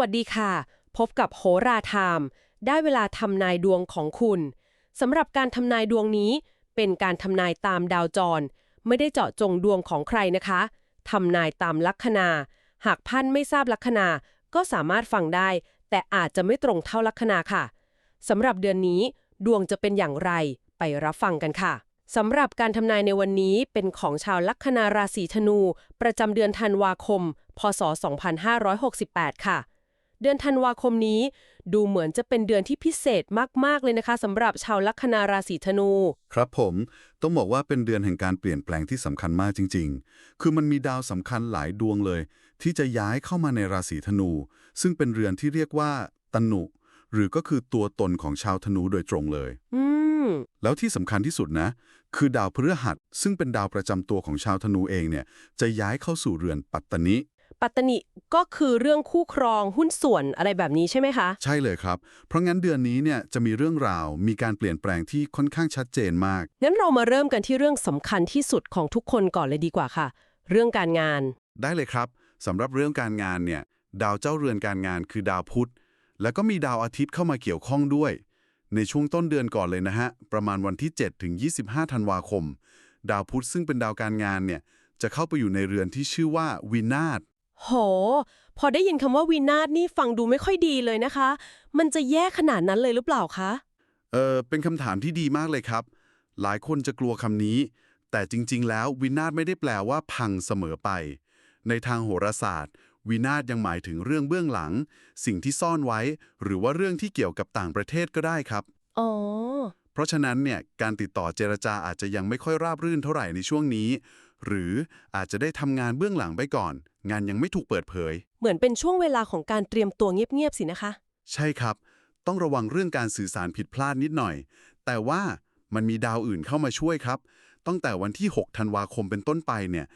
วัสดีค่ะ พบกับโหราไทม์ได้เวลาทำนายดวงของคุณสำหรับการทำนายดวงนี้ เป็นการทำนายตามดาวจร ไม่ได้เจาะจงดวงของใครนะคะทำนายตามลัคนา หากท่านไม่ทราบลัคนา ก็สามารถฟังได้ แต่อาจจะไม่ตรงเท่าลัคนาค่ะสำหรับเดือนนี้ ดวงจะเป็นอย่างไรไปรับฟังกันค่ะสำหรับการทำนายในวันนี้เป็นของชาวลัคนาราศีธนู ประจำเดือนธันวาคม พศ 2568 ค่ะ เดือนธันวาคมนี้ ดูเหมือนจะเป็นเดือนที่พิเศษมาก ๆ เลยนะคะสำหรับชาวลัคนาราศีธนู ครับผม ต้องบอกว่าเป็นเดือนแห่งการเปลี่ยนแปลงที่สำคัญมากจริง ๆ คือมันมีดาวสำคัญหลายดวงเลย ที่จะย้ายเข้ามาในราศีธนู ซึ่งเป็นเรือนที่เรียกว่าตนุ หรือก็คือตัวตนของชาวธนูโดยตรงเลย อืมแล้วที่สำคัญที่สุดนะ คือดาวพฤหัสซึ่งเป็นดาวประจำตัวของชาวธนูเองเนี่ย จะย้ายเข้าสู่เรือนปัตตนิ ปัตตนิก็คือเรื่องคู่ครองหุ้นส่วนอะไรแบบนี้ใช่ไหมคะ ใช่เลยครับ เพราะงั้นเดือนนี้เนี่ยจะมีเรื่องราว มีการเปลี่ยนแปลงที่ค่อนข้างชัดเจนมาก งั้นเรามาเริ่มกันที่เรื่องสำคัญที่สุดของทุกคนก่อนเลยดีกว่าค่ะ เรื่องการงาน ได้เลยครับสำหรับเรื่องการงานเนี่ยดาวเจ้าเรือนการงานคือดาวพุธ แล้วก็มีดาวอาทิตย์เข้ามาเกี่ยวข้องด้วย ในช่วงต้นเดือนก่อนเลยนะฮะ ประมาณวันที่ 7 ถึง 25 ธันวาคม ดาวพุธซึ่งเป็นดาวการงานเนี่ยจะเข้าไปอยู่ในเรือนที่ชื่อว่าวินาศ โห พอได้ยินคำว่าวินาศนี่ฟังดูไม่ค่อยดีเลยนะคะ มันจะแย่ขนาดนั้นเลยหรือเปล่าคะ เออเป็นคำถามที่ดีมากเลยครับ หลายคนจะกลัวคำนี้ แต่จริง ๆ แล้ววินาศไม่ได้แปลว่าพังเสมอไป ในทางโหราศาสตร์ วินาศยังหมายถึงเรื่องเบื้องหลัง สิ่งที่ซ่อนไว้ หรือว่าเรื่องที่เกี่ยวกับต่างประเทศก็ได้ครับ อ๋อ เพราะฉะนั้นเนี่ยการติดต่อเจรจาอาจจะยังไม่ค่อยราบรื่นเท่าไหร่ในช่วงนี้ หรืออาจจะได้ทำงานเบื้องหลังไปก่อน งานยังไม่ถูกเปิดเผย เหมือนเป็นช่วงเวลาของการเตรียมตัวเงียบๆสินะคะ ใช่ครับ ต้องระวังเรื่องการสื่อสารผิดพลาดนิดหน่อย แต่ว่ามันมีดาวอื่นเข้ามาช่วยครับ ตั้งแต่วันที่ 6 ธันวาคมเป็นต้นไปเนี่ย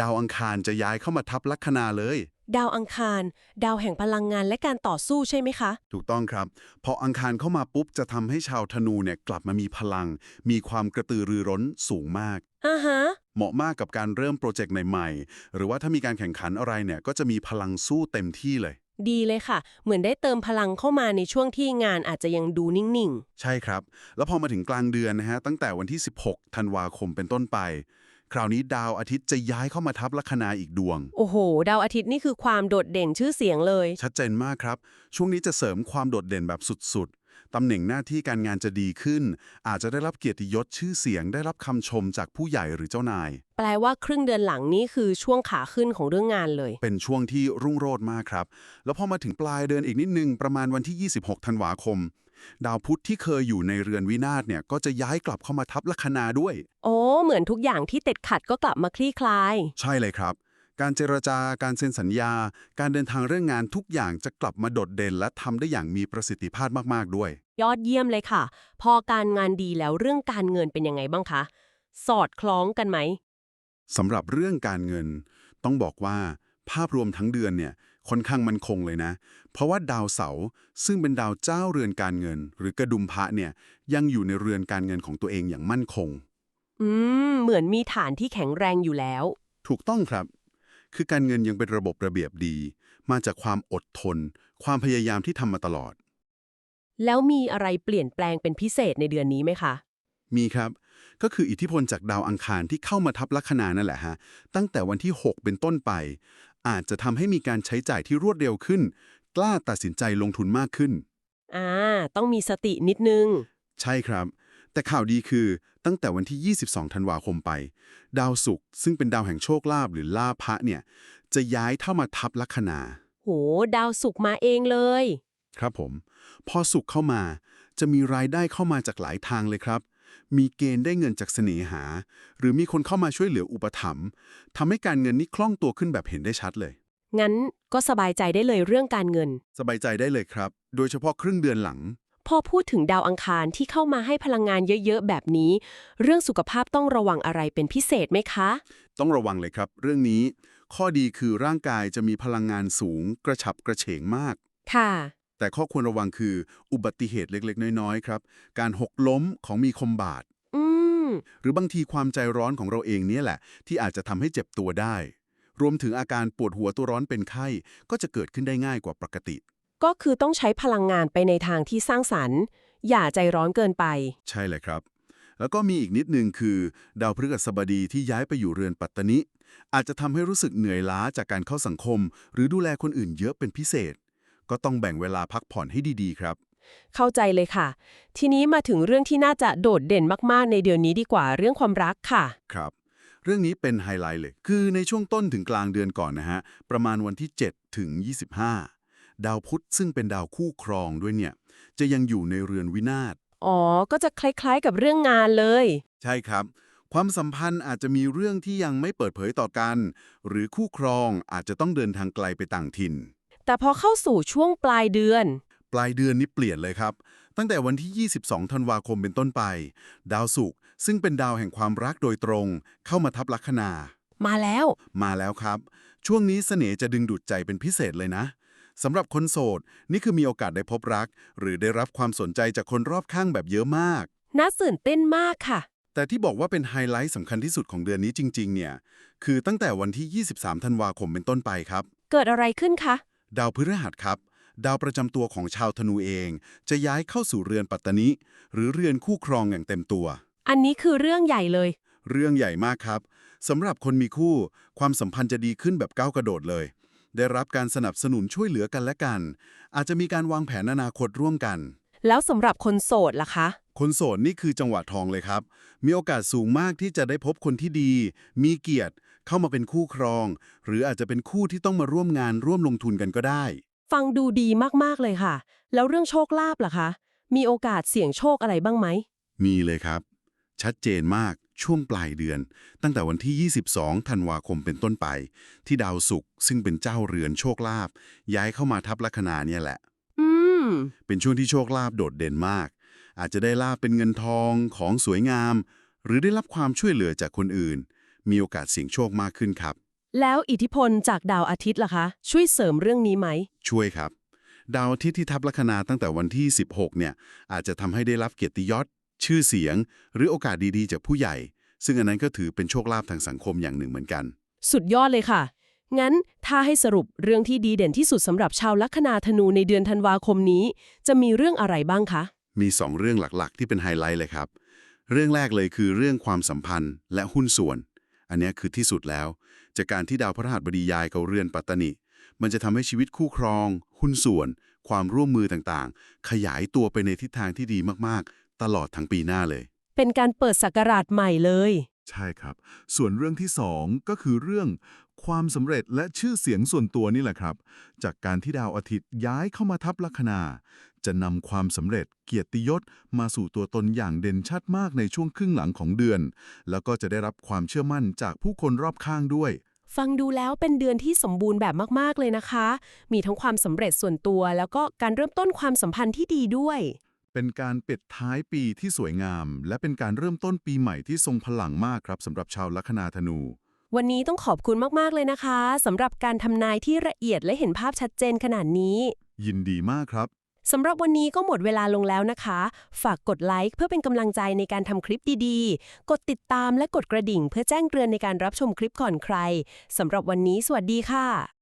ดาวอังคารจะย้ายเข้ามาทับลัคนาเลย ดาวอังคาร ดาวแห่งพลังงานและการต่อสู้ใช่ไหมคะ ถูกต้องครับ พออังคารเข้ามาปุ๊บจะทำให้ชาวธนูเนี่ยกลับมามีพลัง มีความกระตือรือร้นสูงมาก อ่าฮะ เหมาะมากกับการเริ่มโปรเจกต์ใหม่ๆ หรือว่าถ้ามีการแข่งขันอะไรเนี่ยก็จะมีพลังสู้เต็มที่เลย ดีเลยค่ะ เหมือนได้เติมพลังเข้ามาในช่วงที่งานอาจจะยังดูนิ่งใช่ครับ แล้วพอมาถึงกลางเดือนนะฮะตั้งแต่วันที่ 16 ธันวาคมเป็นต้นไป คราวนี้ดาวอาทิตย์จะย้ายเข้ามาทับลัคนาอีกดวง ๆ โอ้โห ดาวอาทิตย์นี่คือความโดดเด่นชื่อเสียงเลย ชัดเจนมากครับ ช่วงนี้จะเสริมความโดดเด่นแบบสุดๆ ตำแหน่งหน้าที่การงานจะดีขึ้น อาจจะได้รับเกียรติยศชื่อเสียง ได้รับคำชมจากผู้ใหญ่หรือเจ้านาย แปลว่าครึ่งเดือนหลังนี้คือช่วงขาขึ้นของเรื่องงานเลย เป็นช่วงที่รุ่งโรจน์มากครับ แล้วพอมาถึงปลายเดือนอีกนิดนึงประมาณวันที่ 26 ธันวาคม ดาวพุธที่เคยอยู่ในเรือนวินาศเนี่ยก็จะย้ายกลับเข้ามาทับลัคนาด้วย โอ้ เหมือนทุกอย่างที่ติดขัดก็กลับมาคลี่คลาย ใช่เลยครับ การเจรจาการเซ็นสัญญา การเดินทางเรื่องงานทุกอย่างจะกลับมาโดดเด่น และทำได้อย่างมีประสิทธิภาพมาก ๆ ด้วย ยอดเยี่ยมเลยค่ะ พอการงานดีแล้วเรื่องการเงินเป็นยังไงบ้างคะ สอดคล้องกันไหมสำหรับเรื่องการเงิน ต้องบอกว่า ภาพรวมทั้งเดือนเนี่ยค่อนข้างมั่นคงเลยนะ เพราะว่าดาวเสาร์ซึ่งเป็นดาวเจ้าเรือนการเงิน หรือกระดุมพระเนี่ยยังอยู่ในเรือนการเงินของตัวเองอย่างมั่นคง อืม เหมือนมีฐานที่แข็งแรงอยู่แล้ว ถูกต้องครับ คือการเงินยังเป็นระบบระเบียบดี มาจากความอดทน ความพยายามที่ทำมาตลอด แล้วมีอะไรเปลี่ยนแปลงเป็นพิเศษในเดือนนี้ไหมคะ มีครับ ก็คืออิทธิพลจากดาวอังคารที่เข้ามาทับลัคนานั่นแหละฮะ ตั้งแต่วันที่ 6 เป็นต้นไป อาจจะทำให้มีการใช้จ่ายที่รวดเร็วขึ้น กล้าตัดสินใจลงทุนมากขึ้น อ่า ต้องมีสตินิดนึง ใช่ครับ แต่ข่าวดีคือตั้งแต่วันที่ 22 ธันวาคมไป ดาวศุกร์ซึ่งเป็นดาวแห่งโชคลาภหรือลาภะเนี่ย จะย้ายเข้ามาทับลัคนาโห ดาวสุกร์มาเองเลย ครับผม พอศุกร์เข้ามา จะมีรายได้เข้ามาจากหลายทางเลยครับ มีเกณฑ์ได้เงินจากเสน่หา หรือมีคนเข้ามาช่วยเหลืออุปถัมภ์ทำให้การเงินนี่คล่องตัวขึ้นแบบเห็นได้ชัดเลย งั้นก็สบายใจได้เลยเรื่องการเงิน สบายใจได้เลยครับ โดยเฉพาะครึ่งเดือนหลัง พอพูดถึงดาวอังคารที่เข้ามาให้พลังงานเยอะๆ แบบนี้ เรื่องสุขภาพต้องระวังอะไรเป็นพิเศษไหมคะ ต้องระวังเลยครับ เรื่องนี้ ข้อดีคือร่างกายจะมีพลังงานสูง กระฉับกระเฉงมาก ค่ะ แต่ข้อควรระวังคืออุบัติเหตุเล็กๆ น้อยๆ ครับ การหกล้มของมีคมบาดอืมหรือบางทีความใจร้อนของเราเองเนี่ยแหละ ที่อาจจะทำให้เจ็บตัวได้ รวมถึงอาการปวดหัวตัวร้อนเป็นไข้ก็จะเกิดขึ้นได้ง่ายกว่าปกติ ก็คือต้องใช้พลังงานไปในทางที่สร้างสรรค์ อย่าใจร้อนเกินไป ใช่เลยครับ แล้วก็มีอีกนิดนึงคือ ดาวพฤหัสบดีที่ย้ายไปอยู่เรือนปัตตนิอาจจะทำให้รู้สึกเหนื่อยล้าจากการเข้าสังคม หรือดูแลคนอื่นเยอะเป็นพิเศษ ก็ต้องแบ่งเวลาพักผ่อนให้ดีๆ ครับ เข้าใจเลยค่ะ ทีนี้มาถึงเรื่องที่น่าจะโดดเด่นมากๆ ในเดือนนี้ดีกว่าเรื่องความรักค่ะ ครับ เรื่องนี้เป็นไฮไลท์เลย คือในช่วงต้นถึงกลางเดือนก่อนนะฮะ ประมาณวันที่ 7 ถึง 25 ดาวพุธซึ่งเป็นดาวคู่ครองด้วยเนี่ย จะยังอยู่ในเรือนวินาศ อ๋อ ก็จะคล้ายๆกับเรื่องงานเลย ใช่ครับ ความสัมพันธ์อาจจะมีเรื่องที่ยังไม่เปิดเผยต่อกัน หรือคู่ครองอาจจะต้องเดินทางไกลไปต่างถิ่น แต่พอเข้าสู่ช่วงปลายเดือน ปลายเดือนนี้เปลี่ยนเลยครับ ตั้งแต่วันที่ 22 ธันวาคมเป็นต้นไป ดาวศุกร์ซึ่งเป็นดาวแห่งความรักโดยตรง เข้ามาทับลัคนา มาแล้ว มาแล้วครับ ช่วงนี้เสน่ห์จะดึงดูดใจเป็นพิเศษเลยนะ สำหรับคนโสด นี่คือมีโอกาสได้พบรัก หรือได้รับความสนใจจากคนรอบข้างแบบเยอะมาก น่าตื่นเต้นมากค่ะ แต่ที่บอกว่าเป็นไฮไลท์สำคัญที่สุดของเดือนนี้จริง ๆ เนี่ย คือตั้งแต่วันที่ 23 ธันวาคมเป็นต้นไปครับ เกิดอะไรขึ้นคะ ดาวพฤหัสครับ ดาวประจำตัวของชาวธนูเอง จะย้ายเข้าสู่เรือนปัตตนิ หรือเรือนคู่ครองอย่างเต็มตัว อันนี้คือเรื่องใหญ่เลย เรื่องใหญ่มากครับสำหรับคนมีคู่ ความสัมพันธ์จะดีขึ้นแบบก้าวกระโดดเลย ได้รับการสนับสนุนช่วยเหลือกันและกัน อาจจะมีการวางแผนอนาคตร่วมกัน แล้วสำหรับคนโสดล่ะคะ คนโสดนี่คือจังหวะทองเลยครับ มีโอกาสสูงมากที่จะได้พบคนที่ดี มีเกียรติ เข้ามาเป็นคู่ครอง หรืออาจจะเป็นคู่ที่ต้องมาร่วมงานร่วมลงทุนกันก็ได้ ฟังดูดีมากๆเลยค่ะ แล้วเรื่องโชคลาภล่ะคะ มีโอกาสเสี่ยงโชคอะไรบ้างไหมมีเลยครับ ชัดเจนมาก ช่วงปลายเดือน ตั้งแต่วันที่ 22 ธันวาคมเป็นต้นไป ที่ดาวศุกร์ซึ่งเป็นเจ้าเรือนโชคลาภย้ายเข้ามาทับลัคนาเนี่ยแหละอืมเป็นช่วงที่โชคลาภโดดเด่นมาก อาจจะได้ลาภเป็นเงินทองของสวยงาม หรือได้รับความช่วยเหลือจากคนอื่น มีโอกาสเสี่ยงโชคมากขึ้นครับ แล้วอิทธิพลจากดาวอาทิตย์ล่ะคะ ช่วยเสริมเรื่องนี้ไหม ช่วยครับ ดาวอาทิตย์ที่ทับลัคนาตั้งแต่วันที่ 16 เนี่ย อาจจะทำให้ได้รับเกียรติยศ ชื่อเสียง หรือโอกาสดีๆ จากผู้ใหญ่ ซึ่งอันนั้นก็ถือเป็นโชคลาภทางสังคมอย่างหนึ่งเหมือนกัน สุดยอดเลยค่ะ งั้นถ้าให้สรุปเรื่องที่ดีเด่นที่สุดสำหรับชาวลัคนาธนูในเดือนธันวาคมนี้ จะมีเรื่องอะไรบ้างคะ มี 2 เรื่องหลักๆ ที่เป็นไฮไลท์เลยครับ เรื่องแรกเลยคือเรื่องความสัมพันธ์และหุ้นส่วน อันเนี้ยคือที่สุดแล้ว จากการที่ดาวพฤหัสบดีย้ายเข้าเรือนปัตตนิมันจะทำให้ชีวิตคู่ครอง หุ้นส่วน ความร่วมมือต่างๆ ขยายตัวไปในทิศทางที่ดีมากๆ ตลอดทั้งปีหน้าเลย เป็นการเปิดศักราชใหม่เลย ใช่ครับ ส่วนเรื่องที่สองก็คือเรื่องความสำเร็จและชื่อเสียงส่วนตัวนี่แหละครับ จากการที่ดาวอาทิตย์ย้ายเข้ามาทับลัคนา จะนำความสำเร็จเกียรติยศมาสู่ตัวตนอย่างเด่นชัดมากในช่วงครึ่งหลังของเดือน แล้วก็จะได้รับความเชื่อมั่นจากผู้คนรอบข้างด้วย ฟังดูแล้วเป็นเดือนที่สมบูรณ์แบบมาก ๆ เลยนะคะ มีทั้งความสำเร็จส่วนตัว แล้วก็การเริ่มต้นความสัมพันธ์ที่ดีด้วย เป็นการปิดท้ายปีที่สวยงาม และเป็นการเริ่มต้นปีใหม่ที่ทรงพลังมากครับสำหรับชาวลัคนาธนู วันนี้ต้องขอบคุณมาก ๆ เลยนะคะสำหรับการทำนายที่ละเอียดและเห็นภาพชัดเจนขนาดนี้ ยินดีมากครับสำหรับวันนี้ก็หมดเวลาลงแล้วนะคะ ฝากกดไลค์เพื่อเป็นกำลังใจในการทำคลิปดีๆ กดติดตามและกดกระดิ่ง เพื่อแจ้งเตือนในการรับชมคลิปก่อนใครสำหรับวันนี้สวัสดีค่ะ